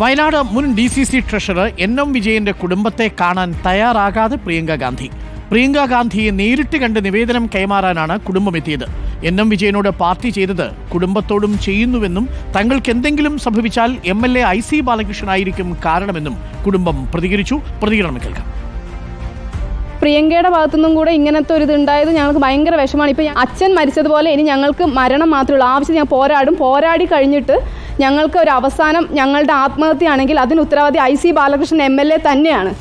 വയനാട് മുൻ D C C treasurer N M വിജയന്റെ കുടുംബത്തെ കാണാൻ തയ്യാറാകാതെ പ്രിയങ്ക ഗാന്ധി. പ്രിയങ്ക ഗാന്ധിയെ നേരിട്ട് കണ്ട് നിവേദനം കൈമാറാനാണ് കുടുംബം എത്തിയത് എൻ എം വിജയനോട് പാർട്ടി ചെയ്തത് കുടുംബത്തോടും ചെയ്യുന്നുവെന്നും തങ്ങൾക്ക് എന്തെങ്കിലും സംഭവിച്ചാൽ M L A I C ബാലകൃഷ്ണനായിരിക്കും കാരണമെന്നും കുടുംബം പ്രതികരിച്ചു. പ്രതികരണം കേൾക്കാം. പ്രിയങ്കയുടെ ഭാഗത്തുനിന്നും കൂടെ ഇങ്ങനത്തെ ഒരു ഇത് ഉണ്ടായത് ഞങ്ങൾക്ക് ഭയങ്കര വിഷമാണ് ഇപ്പം അച്ഛൻ മരിച്ചതുപോലെ ഇനി ഞങ്ങൾക്ക് മരണം മാത്രമേ ഉള്ളൂ. ആവശ്യം ഞാൻ പോരാടും. പോരാടി കഴിഞ്ഞിട്ട് ഞങ്ങൾക്ക് ഒരു അവസാനം ഞങ്ങളുടെ ആത്മഹത്യയാണെങ്കിൽ അതിന് ഉത്തരവാദി I C Balakrishnan M L A തന്നെയാണ്.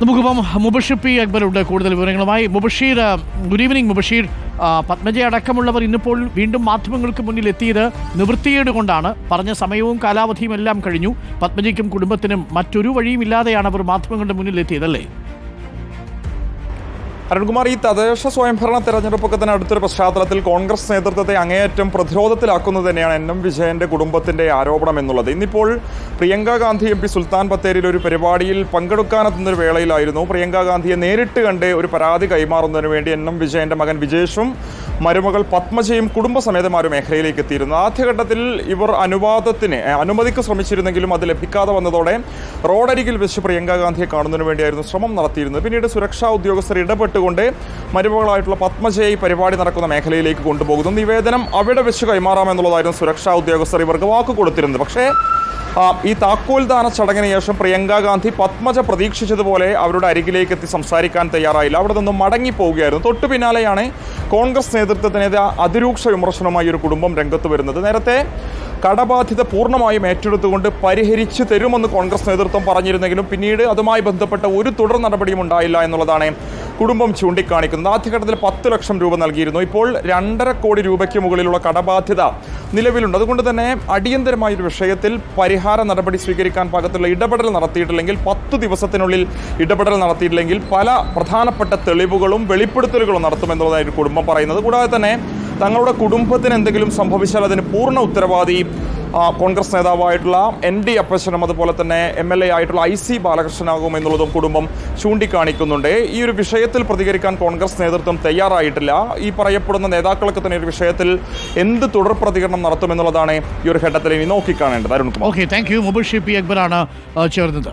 നമുക്കിപ്പം മുബഷിർ പി അക്ബറുണ്ട്. കൂടുതൽ വിവരങ്ങളുമായി മുബഷീർ ഗുഡ് ഈവനിങ് മുബഷീർ. പത്മജ അടക്കമുള്ളവർ ഇന്നിപ്പോൾ വീണ്ടും മാധ്യമങ്ങൾക്ക് മുന്നിൽ എത്തിയത് നിവൃത്തിയേട് കൊണ്ടാണ്. പറഞ്ഞ സമയവും കാലാവധിയും എല്ലാം കഴിഞ്ഞു. പത്മജയ്ക്കും കുടുംബത്തിനും മറ്റൊരു വഴിയും ഇല്ലാതെയാണ് അവർ മാധ്യമങ്ങളുടെ മുന്നിൽ എത്തിയതല്ലേ? അരുൺകുമാർ ഈ തദ്ദേശ സ്വയംഭരണ തെരഞ്ഞെടുപ്പൊക്കെ തന്നെ അടുത്തൊരു പശ്ചാത്തലത്തിൽ കോൺഗ്രസ് നേതൃത്വത്തെ അങ്ങേയറ്റം പ്രതിരോധത്തിലാക്കുന്നത് തന്നെയാണ് എൻ എം വിജയന്റെ കുടുംബത്തിന്റെ ആരോപണം എന്നുള്ളത്. ഇന്നിപ്പോൾ പ്രിയങ്ക ഗാന്ധി എം പി സുൽത്താൻ ബത്തേരിയിൽ ഒരു പരിപാടിയിൽ പങ്കെടുക്കാനെത്തുന്നൊരു വേളയിലായിരുന്നു. പ്രിയങ്ക ഗാന്ധിയെ നേരിട്ട് കണ്ട് ഒരു പരാതി കൈമാറുന്നതിന് വേണ്ടി എൻ എം വിജയന്റെ മകൻ വിജേഷും മരുമകൾ പത്മജയും കുടുംബസമേതമാരും മേഖലയിലേക്ക് എത്തിയിരുന്നു ആദ്യഘട്ടത്തിൽ ഇവർ അനുവാദത്തിന് അനുമതിക്ക് ശ്രമിച്ചിരുന്നെങ്കിലും അത് ലഭിക്കാതെ വന്നതോടെ റോഡരികിൽ വെച്ച് പ്രിയങ്ക ഗാന്ധിയെ കാണുന്നതിന് വേണ്ടിയായിരുന്നു ശ്രമം നടത്തിയിരുന്നത്. പിന്നീട് സുരക്ഷാ ഉദ്യോഗസ്ഥർ ഇടപെട്ടുകൊണ്ട് മരുമകളായിട്ടുള്ള പത്മജയെ പരിപാടി നടക്കുന്ന മേഖലയിലേക്ക് കൊണ്ടുപോകുന്നു. നിവേദനം അവിടെ വെച്ച് കൈമാറാമെന്നുള്ളതായിരുന്നു സുരക്ഷാ ഉദ്യോഗസ്ഥർ ഇവർക്ക് വാക്ക് കൊടുത്തിരുന്നത്. പക്ഷേ ഈ താക്കോൽദാന ചടങ്ങിന് ശേഷം പ്രിയങ്ക ഗാന്ധി പത്മജ പ്രതീക്ഷിച്ചതുപോലെ അവരുടെ അരികിലേക്ക് എത്തി സംസാരിക്കാൻ തയ്യാറായില്ല. അവിടെ നിന്നും മടങ്ങിപ്പോവുകയായിരുന്നു തൊട്ടു പിന്നാലെയാണ് കോൺഗ്രസ് നേതൃത്വത്തിനെതിരെ അതിരൂക്ഷ വിമർശനവുമായി ഒരു കുടുംബം രംഗത്ത് വരുന്നത്. നേരത്തെ കടബാധ്യത പൂർണമായും ഏറ്റെടുത്തുകൊണ്ട് പരിഹരിച്ചു തരുമെന്ന് കോൺഗ്രസ് നേതൃത്വം പറഞ്ഞിരുന്നെങ്കിലും പിന്നീട് അതുമായി ബന്ധപ്പെട്ട ഒരു തുടർ നടപടിയും ഉണ്ടായില്ല എന്നുള്ളതാണ് കുടുംബം ചൂണ്ടിക്കാണിക്കുന്നത്. ആദ്യഘട്ടത്തിൽ പത്ത് ലക്ഷം രൂപ നൽകിയിരുന്നു. ഇപ്പോൾ രണ്ടര കോടി രൂപയ്ക്ക് മുകളിലുള്ള കടബാധ്യത നിലവിലുണ്ട്. അതുകൊണ്ട് തന്നെ അടിയന്തരമായ ഒരു വിഷയത്തിൽ പരിഹാര നടപടി സ്വീകരിക്കാൻ പാകത്തുള്ള ഇടപെടൽ നടത്തിയിട്ടില്ലെങ്കിൽ പത്ത് ദിവസത്തിനുള്ളിൽ ഇടപെടൽ നടത്തിയിട്ടില്ലെങ്കിൽ പല പ്രധാനപ്പെട്ട തെളിവുകളും വെളിപ്പെടുത്തലുകളും നടത്തുമെന്നുള്ളതായിരുന്നു കുടുംബം പറയുന്നത്. കൂടാതെ തന്നെ തങ്ങളുടെ കുടുംബത്തിന് എന്തെങ്കിലും സംഭവിച്ചാൽ അതിന് പൂർണ ഉത്തരവാദി കോൺഗ്രസ് നേതാവായിട്ടുള്ള എൻ ഡി അപ്പച്ചനും അതുപോലെ തന്നെ എം എൽ എ ആയിട്ടുള്ള ഐ സി ബാലകൃഷ്ണനാകും എന്നുള്ളതും കുടുംബം ചൂണ്ടിക്കാണിക്കുന്നുണ്ട്. ഈ ഒരു വിഷയത്തിൽ പ്രതികരിക്കാൻ കോൺഗ്രസ് നേതൃത്വം തയ്യാറായിട്ടില്ല. ഈ പറയപ്പെടുന്ന നേതാക്കളൊക്കെ തന്നെ ഒരു വിഷയത്തിൽ എന്ത് തുടർ പ്രതികരണം നടത്തുമെന്നുള്ളതാണ് ഈ ഒരു ഘട്ടത്തിൽ ഇനി നോക്കിക്കാണേണ്ടത്. Arunkumar. Okay thank you Mubashir P അക്ബറാണ് ചേർന്നത്.